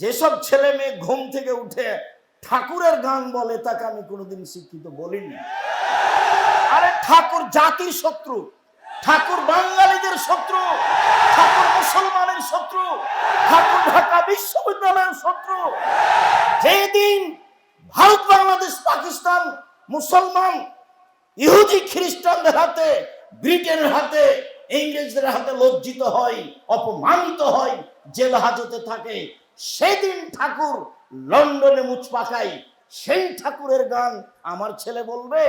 যেসব ছেলে মেয়ে ঘুম থেকে উঠে ঠাকুরের গান বলে, তাকে আমি কোনোদিন শিক্ষিত বলিনি। আরে ঠাকুর জাতির শত্রু, ঠাকুর বাঙালিদের শত্রু, ঠাকুর মুসলমানের শত্রু, ঠাকুর ঢাকা বিশ্ববিদ্যালয়ের শত্রু। যেদিন ভারত, বাংলাদেশ, পাকিস্তান, মুসলমান, ইহুদি, খ্রিস্টানদের হাতে, ব্রিটেনের হাতে, ইংরেজদের হাতে লজ্জিত হয়, অপমানিত হয়, জেল হাজতে থাকে সেদিন ঠাকুর লন্ডনে মুচ পাকাই সেই ঠাকুরের গান আমার ছেলে বলবে,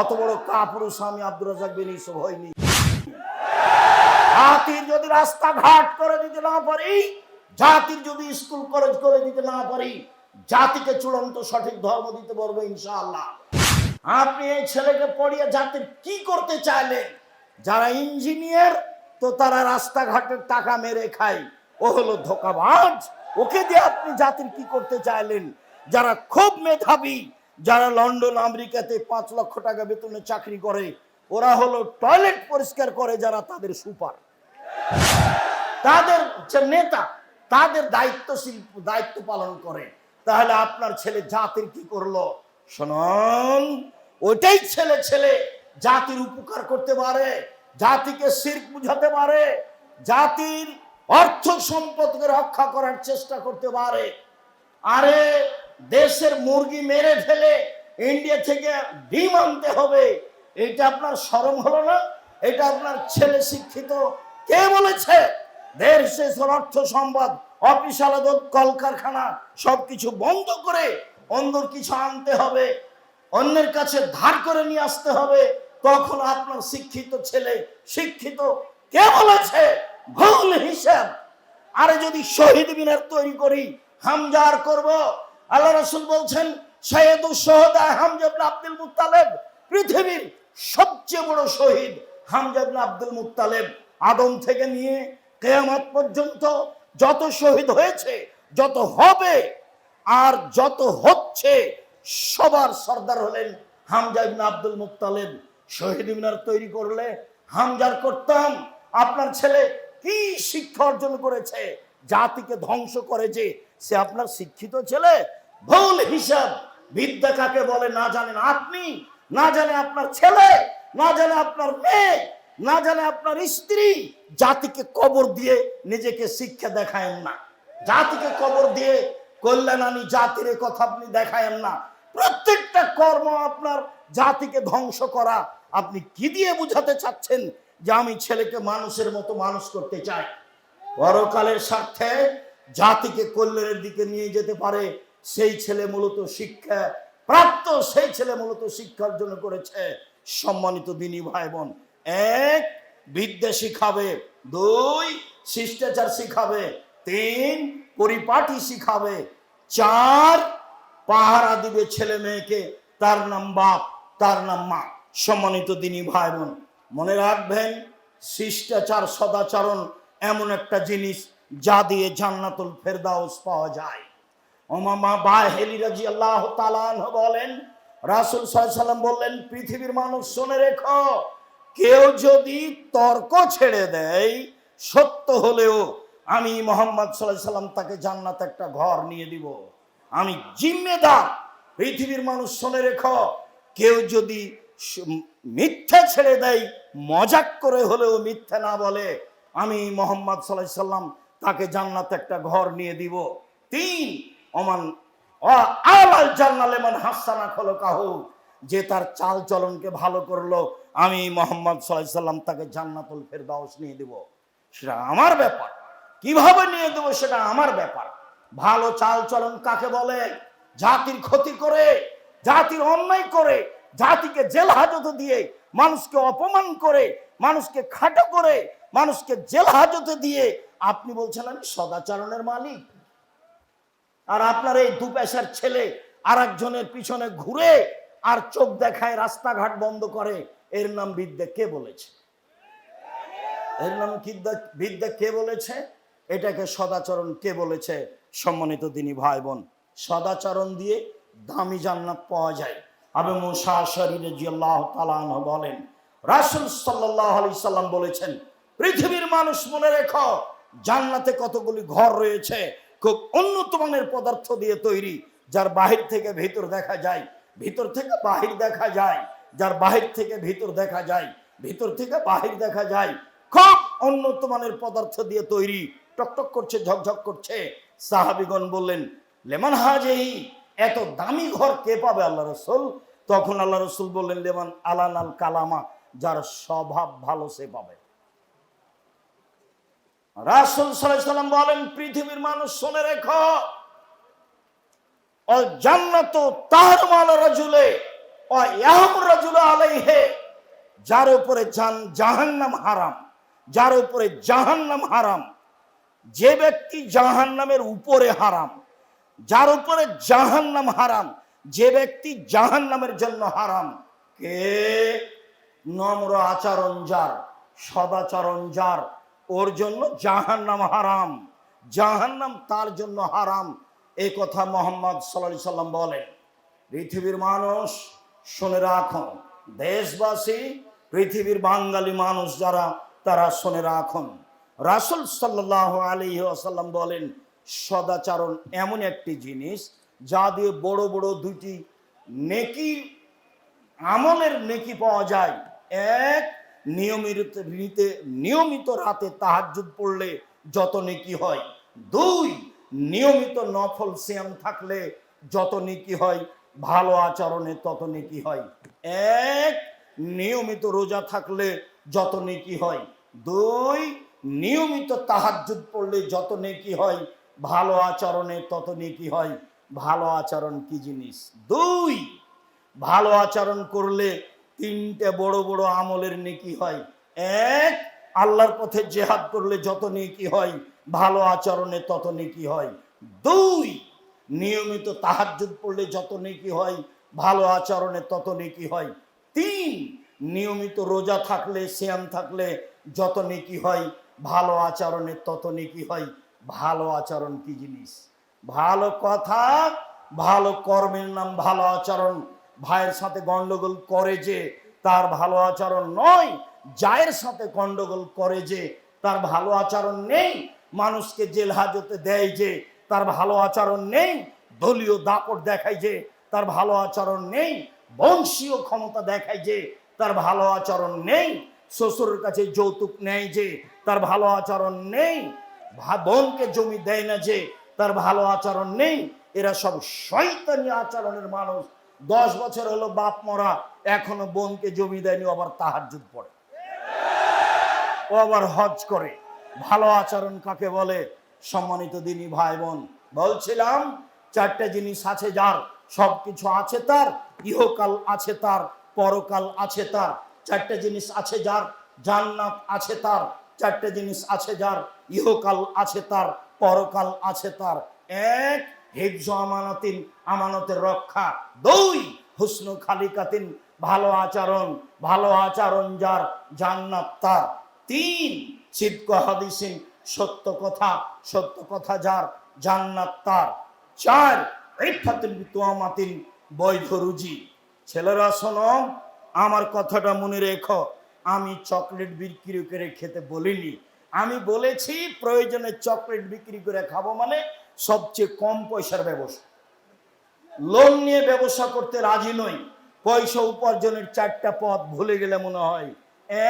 অত বড় কাপুরুষ আমি আব্দুর রাজাক বিন ইউসুফ হয়নি জাতির যদি রাস্তাঘাট করে দিতে না পারি, জাতির যদি স্কুল, কলেজ করে দিতে না পারি, জাতিকে চূড়ান্ত সঠিক ধর্ম দিতে পারব ইনশাআল্লাহ। আপনি এই ছেলেকে পড়িয়ে জাতির কি করতে চাইলেন? যারা ইঞ্জিনিয়ার, তো তারা রাস্তাঘাটের টাকা মেরে খায়। ও হলো ধোকাবাজ। ওকে দিয়ে আপনি জাতির কি করতে চাইলেন? যারা খুব মেধাবী, যারা লন্ডন, আমেরিকাতে পাঁচ লক্ষ টাকা বেতনে চাকরি করে, ওরা হলো টয়লেট পরিষ্কার করে যারা তাদের সুপার। তাদের যে নেতা, তাদের দায়িত্বশীল দায়িত্ব পালন করে। তাহলে আপনার ছেলে জাতির কি করল? শোনন, ওইটাই ছেলে ছেলে জাতির উপকার করতে পারে, জাতিকে শির্ক বুঝাতে পারে, জাতির অর্থ সম্পদকে রক্ষা করার চেষ্টা করতে পারে। আরে, দেশের মুরগি মেরে ফেলে ইন্ডিয়া থেকে ডিম আনতে হবে, এটা আপনার শরম হলো না? এটা আপনার ছেলে শিক্ষিত। কে বলেছে? দেশের অর্থ সম্পদ, অফিস আলাদত, কলকারখানা, সবকিছু বন্ধ করে অন্য কিছু আনতে হবে, অন্যের কাছে ধার করে নিয়ে আসতে হবে, তখন আপনার শিক্ষিত ছেলে শিক্ষিত। কে বলেছে? ভুল হিসাব। আরে যদি শহীদ মিনার তৈরি করি, হামজার করব। আল্লাহ রসুল বলছেন, সৈয়দ সোহদা আব্দুল মুতালেব পৃথিবীর সবচেয়ে বড় শহীদ আব্দুল মুতালেব আদম থেকে নিয়ে কেয়ামত পর্যন্ত যত শহীদ হয়েছে, যত হবে আর যত হচ্ছে, সবার সর্দার হলেন হামজা ইবনে আব্দুল মুত্তালেব। শহীদ মিনার তৈরি করলে হামজার করতাম। আপনার ছেলে কি শিক্ষা অর্জন করেছে? জাতিকে ধ্বংস করে যে সে আপনার শিক্ষিত ছেলে? ভুল হিসাব। বিদ্যা কাকে বলে না জানেন আপনি? না জানে আপনার ছেলে? না জানে আপনার মেয়ে? না জানে আপনার স্ত্রী? জাতিকে কবর দিয়ে নিজেকে শিক্ষা দেখায়েন না। জাতিকে কবর দিয়ে কল্যাণ আনি জাতির কথা আপনি দেখায়েন না। প্রত্যেকটা কর্ম আপনার জাতিকে ধ্বংস করা। আপনি কি দিয়ে বুঝাতে চাচ্ছেন? যে আমি ছেলেকে মানুষের মতো মানুষ করতে চাই। পরকালের স্বার্থে জাতিকে কল্যাণের দিকে নিয়ে যেতে পারে। সেই ছেলে মূলত শিক্ষা প্রাপ্ত, সেই ছেলে মূলত শিক্ষা অর্জন করেছে। সম্মানিত দিনী ভাই বোন এক, বিদ্যা শিখাবে। দুই, শিষ্টাচার শিখাবে। তিন, পরিপাটি শিখাবে। চার, পাহারা দিবে ছেলে মেয়েকে। তার নাম বাপ, তার নাম মা। সম্মানিত দিনী ভাই বোন মনে রাখবেন, শিষ্টাচার, সদাচরণ এমন একটা জিনিস যা দিয়ে জান্নাতুল ফেরদাউস পাওয়া যায়। ওমামা বাহেলি রাজি আল্লাহ বলেন, রাসুল সাল্লাম বললেন, পৃথিবীর মানুষ শুনে রেখো, কেউ যদি তর্ক ছেড়ে দেয়, সত্য হলেও আমি মোহাম্মদ সাল্লাহ সাল্লাম তাকে জান্নাত একটা ঘর নিয়ে দিব। আমি জিম্মেদার, পৃথিবীর মানুষ শুনে রেখো, কেউ যদি মিথ্যা ছেড়ে দেয়, মজাক করে হলেও মিথ্যা না বলে, আমি মোহাম্মদ সাল্লাহ সাল্লাম তাকে জান্নাত একটা ঘর নিয়ে দিব। তিন অমান আলাল জান্নালে মান হাসানা খলো কাহু যে তার চাল চলনকে ভালো করল, আমি মোহাম্মদ সাল্লাহ সাল্লাম তাকে জান্নাতুল ফেরদাউস নিয়ে দিব। সেটা আমার ব্যাপার। কীভাবে নিয়ে দেবো সেটা আমার ব্যাপার। ভালো চাল চলন কাকে বলে? জাতির ক্ষতি করে, জাতির অন্যায় করে জাতিকে জেল হাজত দিয়ে মানুষকে অপমান করে, মানুষকে খাটো করে, মানুষকে জেল হাজতে দিয়ে আপনি বলছেন আমি সদাচরণের মালিক। আর আপনার এই দু পেশার ছেলে আর একজনের পিছনে ঘুরে আর চোখ দেখায় রাস্তাঘাট বন্ধ করে, এর নাম বিদ্যা কে বলেছে? এর নাম বিদ্যা বিদ্যা কে বলেছে? এটাকে সদাচরণ কে বলেছে? সম্মানিত দিনী ভাই বোন, সদাচরণ দিয়ে দামি জান্নাত পাওয়া যায়। আবে মুসা শরীরে জিয়াল্লাহ তালান বলেন, রাসুল সাল্লাহ আলি সাল্লাম বলেছেন, পৃথিবীর মানুষ মনে রেখো, জান্নাতে কতগুলি ঘর রয়েছে, খুব উন্নত মানের পদার্থ দিয়ে তৈরি, যার বাহির থেকে ভেতর দেখা যায়, ভিতর থেকে বাহির দেখা যায়, যার বাহির থেকে ভিতর দেখা যায়, ভিতর থেকে বাহির দেখা যায়, খুব উন্নত মানের পদার্থ দিয়ে তৈরি, টকটক করছে, ঝকঝক করছে। সাহাবিগণ বললেন, লেমন হাজেহি এত দামি ঘর কে পাবে আল্লাহ রসুল? তখন আল্লাহ রসুল বললেন, লেমন আলান আল কালামা, যার স্বভাব ভালো সে পাবে। রাসুল সাল্লাম বলেন, পৃথিবীর মানুষ শুনে রেখো জান্নাত তার মাল রাজুলে আলাইহে, যার উপরে জাহান্নাম হারাম, যার উপরে জাহান্নাম হারাম, যে ব্যক্তি জাহান্নামের উপরে হারাম যার উপরে জাহান্নাম হারাম, যে ব্যক্তি জাহান্নামের জন্য হারাম, কে? নম্র আচরণ যার সদাচরণ যার, ওর জন্য জাহান্নাম হারাম। জাহান্নাম তার জন্য হারাম এই কথা মোহাম্মদ সাল্লাহ সাল্লাম বলেন। পৃথিবীর মানুষ, শুনে রাখুন দেশবাসী, পৃথিবীর বাঙালি মানুষ যারা, তারা শুনে রাখুন। রাসুল সাল্লাহ আলী আসাল্লাম বলেন সদাচরণ এমন একটি জিনিস যা দিয়ে বড় বড় দুটি নেকি, আমলের নেকি পাওয়া যায়। এক, নিয়মিত রীতে, নিয়মিত রাতে তাহাজ্জুদ পড়লে যত নেকি হয়। দুই, নিয়মিত নফল সিয়াম থাকলে যত নেকি হয়, ভালো আচরণে তত নেকি হয়। এক, নিয়মিত রোজা থাকলে যত নেকি হয়। দুই, নিয়মিত তাহাজ্জুদ পড়লে যত নেকি হয় ভালো আচরণে তত নেকি হয়, ভালো আচরণ কি জিনিস? দুই, ভালো আচরণ করলে তিনটে বড় বড় আমলের নেকি হয়। এক, আল্লাহর পথে জেহাদ করলে যত নেকি হয়, ভালো আচরণে তত নেকি হয়। দুই, নিয়মিত তাহাজ্জুদ পড়লে যত নেকি হয়, ভালো আচরণে তত নেকি হয়। তিন, নিয়মিত রোজা থাকলে শ্যাম থাকলে যত নেকি হয়, ভালো আচরণে তত নেকি হয়। ভালো আচরণ কি জিনিস? ভালো কথা, ভালো কর্মের নাম ভালো আচরণ। ভাইয়ের সাথে গন্ডগোল করে যে তার ভালো আচরণ নয়, জায়ের সাথে গন্ডগোল করে যে তার ভালো আচরণ নেই। মানুষকে জেল হাজতে দেয় যে তার ভালো আচরণ নেই। দলীয় দাপট দেখায় যে তার ভালো আচরণ নেই। বংশীয় ক্ষমতা দেখায় যে তার ভালো আচরণ নেই। শ্বশুরের কাছে যৌতুক নেয় যে তার ভালো আচরণ নেই। বোনকে জমি দেয় না যে, তার ভালো আচরণ নেই। এরা সব শয়তানি আচরণের মানুষ। দশ বছর হলো বাপ মরা, এখনও বোনকে জমি দেয়নি আবার তাহার যুগ পড়ে। ও আবার হজ করে। ভালো আচরণ কাকে বলে? সম্মানিত দিনী ভাই বোন বলছিলাম, চারটা জিনিস আছে যার, সবকিছু আছে তার, ইহকাল আছে তার, পরকাল আছে তার। চারটা জিনিস আছে যার, জান্নাত আছে তার চারটা জিনিস আছে যার, ইহকাল আছে তার, পরকাল আছে তার। এক, হিফজ আমানাতিন, আমানতের রক্ষা। দুই, হুসনু খালিকাতিন, ভালো আচরণ ভালো আচরণ যার, জান্নাত তার। তিন, সিদ্ক হাদিসিন, সত্য কথা সত্য কথা যার, জান্নাত তার। চার ইফাতিন বৈধ রুজি। ছেলেরা শোনো, আমার কথাটা মনে রেখো। আমি চকলেট বিক্রি করে খেতে বলিনি। আমি বলেছি, প্রয়োজনে চকলেট বিক্রি করে খাব মানে সবচেয়ে কম পয়সার ব্যবসা। লোন নিয়ে ব্যবসা করতে রাজি নই। পয়সা উপার্জনের চারটা পথ ভুলে গেলে মনে হয়,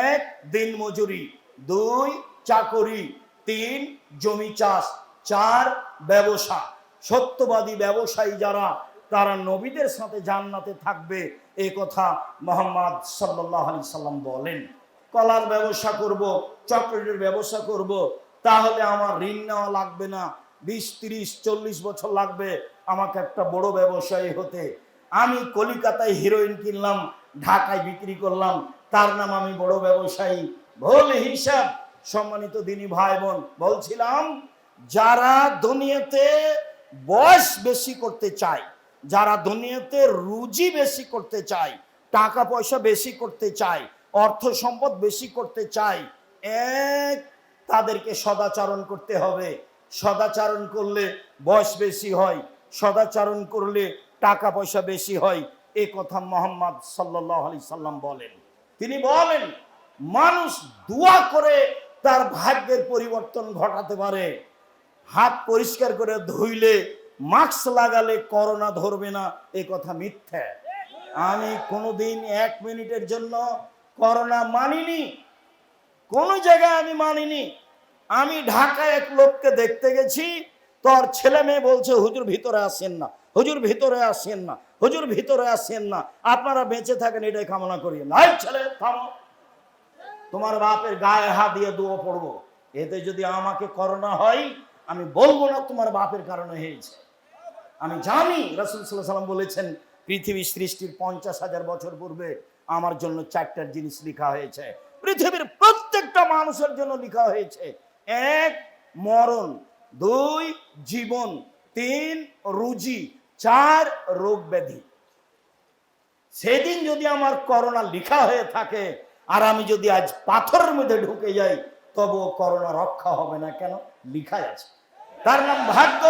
এক, দিন মজুরি, দুই, চাকরি, তিন, জমি চাষ, চার, ব্যবসা। সত্যবাদী ব্যবসায়ী যারা তারা নবীদের সাথে জান্নাতে থাকবে। এই কথা মোহাম্মদ সাল্লাহ আলি সাল্লাম বলেন। কলার ব্যবসা করব, চকলেটের ব্যবসা করব, তাহলে আমার ঋণ নেওয়া লাগবে না। বিশ, তিরিশ, চল্লিশ বছর লাগবে আমাকে একটা বড় ব্যবসায়ী হতে। আমি কলিকাতায় হিরোইন কিনলাম, ঢাকায় বিক্রি করলাম, তার নাম আমি বড় ব্যবসায়ী। ভুল হিসাব, সম্মানিত দিনী ভাই বোন বলছিলাম, যারা দুনিয়াতে বয়স বেশি করতে চায় যারা দুনিয়াতে রুজি বেশি করতে চায় টাকা পয়সা বেশি করতে চায়, অর্থ সম্পদ বেশি করতে চায়, এক, তাদেরকে সদাচরণ করতে হবে। সদাচরণ করলে বয়স বেশি হয়, সদাচরণ করলে টাকা পয়সা বেশি হয়। এ কথা মোহাম্মদ সাল্লাহ আলি সাল্লাম বলেন। তিনি বলেন, মানুষ দোয়া করে তার ভাগ্যের পরিবর্তন ঘটাতে পারে। হাত পরিষ্কার করে ধুইলে মাস্ক লাগালে করোনা ধরবে না, এ কথা মিথ্যা। আমি কোনোদিন এক মিনিটের জন্য করোনা মানিনি। কোন জায়গায় আমি মানিনি। আমি ঢাকায় এক লোককে দেখতে গেছি, তোর ছেলে মেয়ে বলছে, হুজুর ভিতরে আসেন না, হুজুর ভিতরে আসেন না, হুজুর ভিতরে আসেন না, আপনারা বেঁচে থাকেন, এটাই কামনা করি। নাই ছেলে, থামো। তোমার বাপের গায়ে হাত দিয়ে দুয়ো পড়ব। এতে যদি আমাকে করোনা হয়, আমি বলব না তোমার বাপের কারণে হয়েছে। আমি জানি রসুল সাল্লাম বলেছেন, পৃথিবী সৃষ্টির পঞ্চাশ হাজার বছর পূর্বে আমার জন্য চারটার জিনিস লেখা হয়েছে। পৃথিবীর প্রত্যেকটা মানুষের জন্য লেখা হয়েছে। এক, মরণ। দুই, জীবন। তিন, রুজি। চার, রোগ ব্যাধি। সেদিন যদি আমার করোনা লেখা হয়ে থাকে আর আমি যদি আজ পাথরের মধ্যে ঢুকে যাই, তবুও করোনা রক্ষা হবে না কেন? লিখাই আছে। তার নাম ভাগ্য।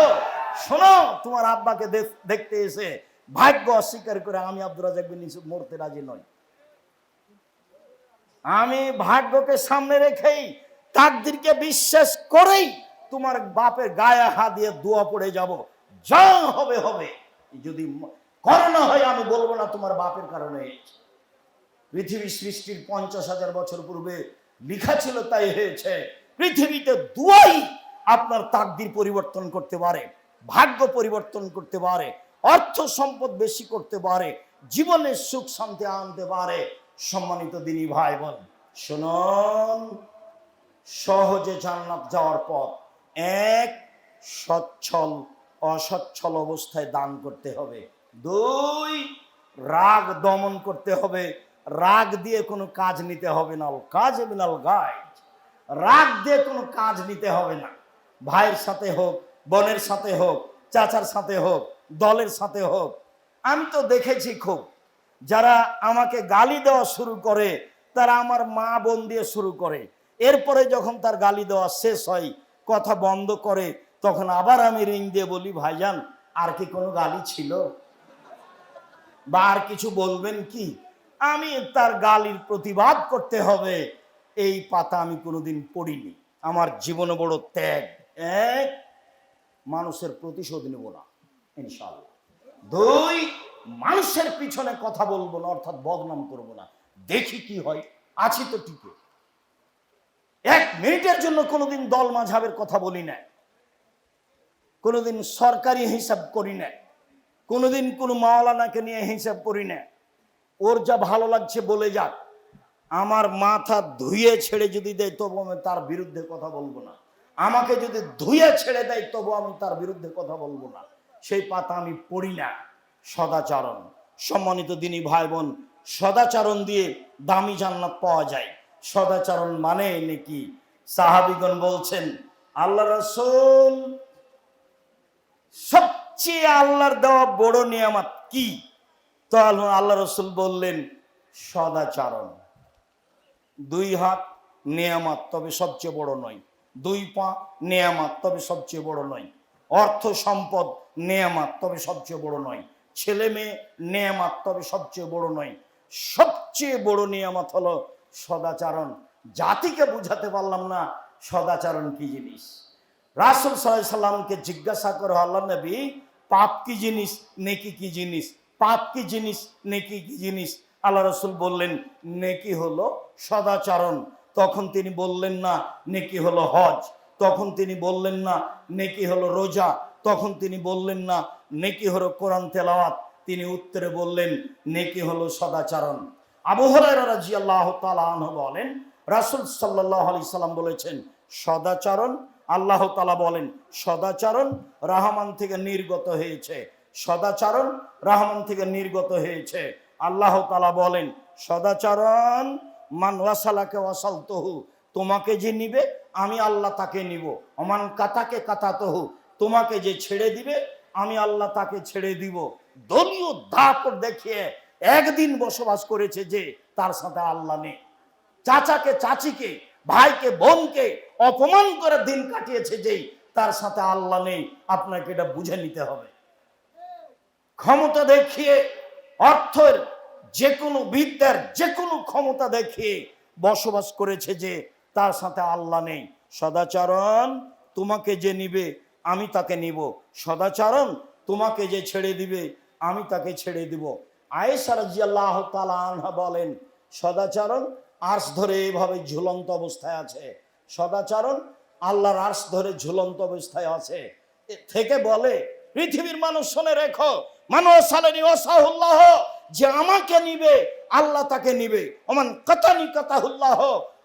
শোনো, তোমার আব্বাকে দেখতে এসে ভাগ্য অস্বীকার করে আমি আব্দুল রাজাক বিন ইউসুফ মরতে রাজি নই। আমি ভাগ্যকে সামনে রেখেই, তাকদিরকে বিশ্বাস করেই তোমার বাপের গায়ে হাত দিয়ে দোয়া পড়ে যাব। যা হবে হবে। যদি করোনা হয়, আমি বলব না তোমার বাপের কারণে। পৃথিবী সৃষ্টির পঞ্চাশ হাজার বছর পূর্বে লিখা ছিল, তাই হয়েছে। পৃথিবীতে দুয়াই আপনার তাকদির পরিবর্তন করতে পারে। ভাগ্য পরিবর্তন করতে পারে, অর্থ সম্পদ বেশি করতে পারে জীবনের সুখ শান্তি আনতে পারে। সম্মানিত দিনী ভাই বোন, শুনুন, সহজে জান্নাত যাওয়ার পথ এক, সচ্ছল, অসচ্ছল অবস্থায় দান করতে হবে। দুই, রাগ দমন করতে হবে। রাগ দিয়ে কোনো কাজ নিতে হবে না। কাজ বিনাল গায় রাগ দিয়ে কোনো কাজ নিতে হবে না। ভাইয়ের সাথে হোক বোনের সাথে হোক, চাচার সাথে হোক, দলের সাথে হোক, আমি তো দেখেছি খুব। যারা আমাকে গালি দেওয়া শুরু করে, তারা আমার মা বোন দিয়ে শুরু করে। এরপরে যখন তার গালি দেওয়া শেষ হয়, কথা বন্ধ করে, তখন আবার আমি রিং দিয়ে বলি, ভাইজান, আর কি কোনো গালি ছিল? বা আর কিছু বলবেন কি? আমি তার গালির প্রতিবাদ করতে হবে। এই পাতা আমি কোনোদিন পড়িনি। আমার জীবনে বড় ত্যাগ। এক মানুষের প্রতিশোধ নেব না ইনশাল্লাহ দুই, মানুষের পিছনে কথা বলব না, অর্থাৎ বদনাম করব না। দেখি কি হয়, আছি তো টিকে এক মিনিটের জন্য কোনোদিন দল মাঝাবের কথা বলি না কোনোদিন সরকারি হিসাব করি না কোনোদিন কোনো মাওলানাকে নিয়ে হিসাব করি না ওর যা ভালো লাগছে বলে যাক। আমার মাথা ধুয়ে ছেড়ে যদি দেয় তবু আমি তার বিরুদ্ধে কথা বলব না। আমাকে যদি ধুয়ে ছেড়ে দেয়, তবু আমি তার বিরুদ্ধে কথা বলব না। সেই পাতা আমি পড়ি না। সদাচরণ। সম্মানিত দিনী ভাই বোন সদাচরণ দিয়ে দামি জান্নাত পাওয়া যায়। সদাচরণ মানে নাকি? সাহাবিগণ বলছেন, আল্লাহ রসুল, সবচেয়ে আল্লাহর দেওয়া বড় নিয়ামত কি? তো আল্লাহ রসুল বললেন, সদাচরণ। দুই হাত নেয়ামাত, তবে সবচেয়ে বড় নয়। দুই পা নেয়ামাত, তবে সবচেয়ে বড় নয়। অর্থ সম্পদ নেয়ামাত, তবে সবচেয়ে বড় নয়। ছেলে মেয়ে নেয়ামাত, তবে সবচেয়ে বড় নয়। সবচেয়ে বড় নিয়ামত হলো সদাচারণ। জাতিকে বুঝাতে পারলাম না, সদাচারণ কি জিনিস? রাসুল সাল্লামকে জিজ্ঞাসা করে, আল্লাহ নবী, পাপ কি জিনিস, নেকি কি জিনিস? পাপ কি জিনিস, নেকি কি জিনিস? আল্লাহ রসুল বললেন, নেকি হলো সদাচরণ। তখন তিনি বললেন, না, নেকি হলো হজ। তখন তিনি বললেন, না, নেকি হলো রোজা। তখন তিনি বললেন, না, নেকি হলো কোরআন তেলাওয়াত। তিনি উত্তরে বললেন, নেকি হলো সদাচরণ। আবু হরাইরা রাদিয়াল্লাহু তাআলা আনহু বলেন, রাসূল সাল্লাল্লাহু আলাইহি সাল্লাম বলেছেন, সদাচারণ। আল্লাহ তাআলা বলেন, সদাচরণ রহমান থেকে নির্গত হয়েছে। সদাচরণ রহমান থেকে নির্গত হয়েছে। আল্লাহ তাআলা বলেন, সদাচরণ মান ওয়াসালতহু, তোমাকে যে নিবে, আমি আল্লাহ তাকে নিব। অমান কাতাকে তোমাকে যে ছেড়ে দিবে, আমি আল্লাহ তাকে ছেড়ে দিব। দলীয় দাপট দেখিয়ে একদিন বসবাস করেছে যে তার সাথে আল্লাহ নেই। চাচাকে, চাচিকে, ভাইকে, বোনকে অপমান করে দিন কাটিয়েছে যেই তার সাথে আল্লাহ নেই। আপনাকে এটা বুঝে নিতে হবে। ক্ষমতা দেখিয়ে অর্থের যে কোনো বিদ্যার যে কোনো ক্ষমতা দেখিয়ে বসবাস করেছে যে তার সাথে আল্লাহ নেই। সদাচরণ তোমাকে যে নিবে, আমি তাকে নিব। সদাচরণ তোমাকে যে ছেড়ে দিবে, আমি তাকে ছেড়ে দিব। আয়েশা রাজিয়াল্লাহ তাআলা আনহা বলেন, সদাচরণ আর্স ধরে এভাবে ঝুলন্ত অবস্থায় আছে। সদাচরণ আল্লাহর আর্স ধরে ঝুলন্ত অবস্থায় আছে। থেকে বলে, পৃথিবীর মানুষ শুনে রেখো মানুষ সালেনি ওসাহুল্লাহ যে আমাকে নিবে, আল্লাহ তাকে নিবে। ওমান কাতানি কাতাহুল্লাহ,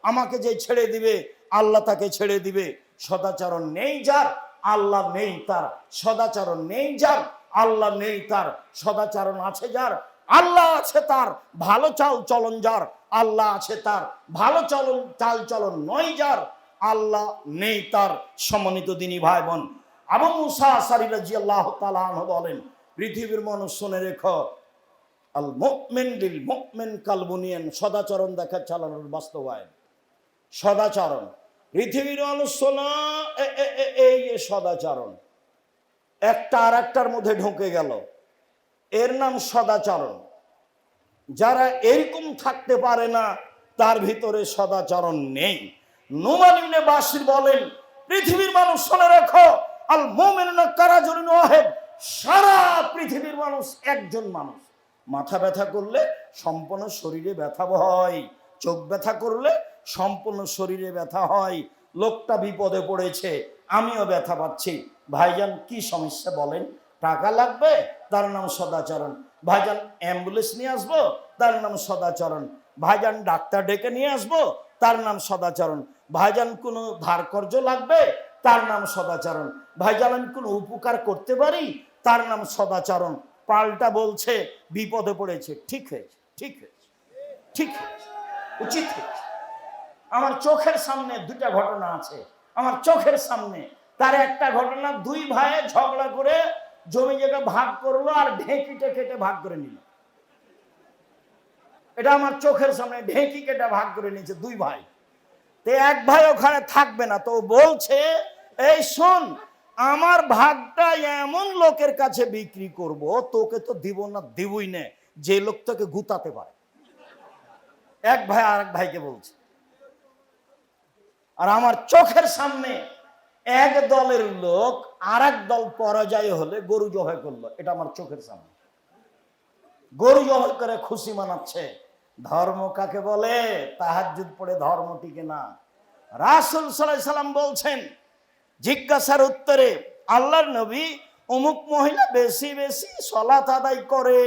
আমাকে যে ছেড়ে দিবে, আল্লাহ তাকে ছেড়ে দিবে। সদাচরণ নেই যার, আল্লাহ নেই তার। সদাচরণ নেই যার, আল্লাহ নেই তার। সদাচরণ আছে যার, আল্লাহ আছে তার। ভালো চাল চলন যার, আল্লাহ আছে তার। ভালো চলন, চাল চলন নয় যার, আল্লাহ নেই তার। সমন্বিত দিনী ভাই বোন আবু মুসা সারি রাজিয়াল্লাহ তাআলা আনহু বলেন, পৃথিবীর মানুষ শুনে রেখো আল মুমিন লিল মুমিন কালবুনিয়ান সদাচরণ দেখা চালানোর বাস্তবায়ন। সদাচরণ। পৃথিবীর এ- এই সদাচরণ। একটা আর একটার মধ্যে ঢুকে গেল। এর নাম সদাচরণ। যারা এরকম থাকতে পারে না, তার ভিতরে সদাচরণ নেই। নোমানিনে বাসির বলেন, পৃথিবীর মানুষ শুনে রাখো আল মোমেন কারাজরিন ওয়াহেদ, সারা পৃথিবীর মানুষ একজন মানুষ। মাথা ব্যথা করলে সম্পূর্ণ শরীরে ব্যথা হয়। চোখ ব্যথা করলে সম্পূর্ণ শরীরে ব্যথা হয়। লোকটা বিপদে পড়েছে, আমিও ব্যথা পাচ্ছি। ভাইজান, কি সমস্যা বলেন? টাকা লাগবে? তার নাম সদাচরণ। ভাইজান, অ্যাম্বুলেন্স নিয়ে আসব? তার নাম সদাচরণ। ভাইজান, ডাক্তার ডেকে নিয়ে আসব? তার নাম সদাচরণ। ভাইজান, কোনো ধার কর্য লাগবে? তার নাম সদাচরণ। ভাইজান, আমি কোনো উপকার করতে পারি? তার নাম সদাচরণ। পাল্টা বলছে, বিপদে পড়েছে। ঠিক হয়েছে ঠিক হয়েছে ঠিক হয়েছে, উচিত হয়েছে। আমার চোখের সামনে দুটা ঘটনা আছে। আমার চোখের সামনে, তার একটা ঘটনা, দুই ভাই ঝগড়া করে জমি জায়গা ভাগ করল আর ঢেঁকিটা কেটে ভাগ করে নিল। এটা আমার চোখের সামনে, ঢেঁকি কেটে ভাগ করে নিয়েছে দুই ভাই। তো এক ভাই ওখানে থাকবে না, তো বলছে, এই শোন আমার ভাগটা এমন লোকের কাছে বিক্রি করব, তোকে তো দিব না, দিবই না। যে লোক তোকে গুতাতে পারে। এক ভাই আর এক ভাইকে বলছে। আর আমার চোখের সামনে এক দলের লোক আর এক দল পরাজয় হলে গরু জবাই করল। এটা আমার চোখের সামনে। গরু জবাই করে খুশি মানাচ্ছে। ধর্ম কাকে বলে? তাহাজ্জুদ পড়ে ধর্ম টিকে না। রাসুল সাল্লাম বলছেন জিজ্ঞাসার উত্তরে, আল্লাহর নবী অমুক মহিলা বেশি বেশি সলাত আদায় করে,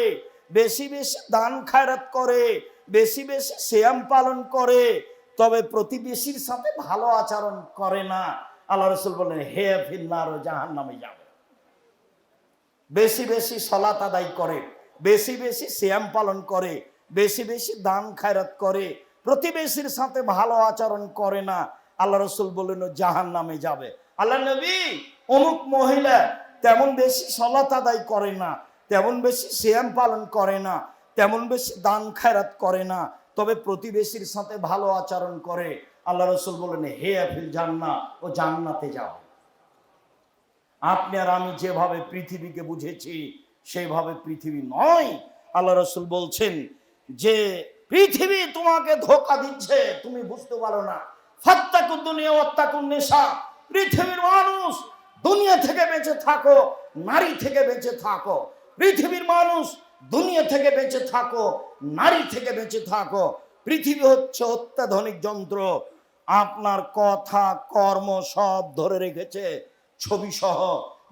বেশি বেশি দান খায়রাত করে, বেশি বেশি শ্যাম পালন করে, তবে প্রতিবেশীর সাথে ভালো আচরণ করে না। আল্লাহ রসুল বললেন, হে ও জাহান নামে যাবে বেশি বেশি সলাত আদায় করে, বেশি বেশি শ্যাম পালন করে, বেশি বেশি দান খায়রাত করে প্রতিবেশীর সাথে ভালো আচরণ করে না। আল্লাহ রসুল বললেন জাহান নামে যাবে। আল্লাহ নবী, অমুক মহিলা তেমন বেশি সলাত আদায় করে না, তেমন বেশি শ্যাম পালন করে না, তেমন বেশি দান খায়রাত করে না, তবে প্রতিবেশীর সাথে ভালো আচরণ করে। আল্লাহ রসুল বললেন, হে আফিল জান্না ও জান্নাতে যাও। আপনি আর আমি যেভাবে পৃথিবীকে বুঝেছি সেভাবে পৃথিবী নয়। আল্লাহ রসুল বলছেন, যে পৃথিবী তোমাকে ধোকা দিচ্ছে, তুমি বুঝতে পারো না। ফাত্তাকুন দুনিয়া ওয়াত্তাকুন নেশা পৃথিবীর মানুষ দুনিয়া থেকে বেঁচে থাকো, নারী থেকে বেঁচে থাকো। পৃথিবীর মানুষ দুনিয়া থেকে বেঁচে থাকো, নারী থেকে বেঁচে থাকো। পৃথিবী হচ্ছে অত্যাধুনিক যন্ত্র। আপনার কথা, কর্ম সব ধরে রেখেছে ছবি সহ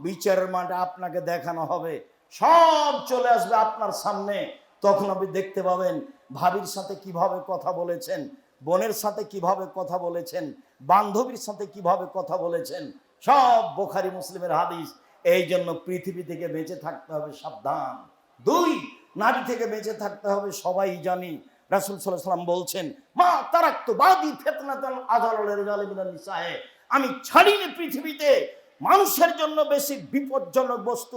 বিচারের মাঠে আপনাকে দেখানো হবে। সব চলে আসবে আপনার সামনে। তখন আপনি দেখতে পাবেন ভাবির সাথে কীভাবে কথা বলেছেন। বোনের সাথে কীভাবে কথা বলেছেন? বান্ধবীর সাথে কীভাবে কথা বলেছেন? সব বোখারি মুসলিমের হাদিস। এই জন্য পৃথিবী থেকে বেঁচে থাকতে হবে সাবধান। দুই, নারী থেকে বেঁচে থাকতে হবে সবাই জানি। রাসুল সাল্লাম বলছেন, মা তারাক্ত বাদি ফেতনাতাল আমি ছাড়িনি পৃথিবীতে। মানুষের জন্য বেশি বিপজ্জনক বস্তু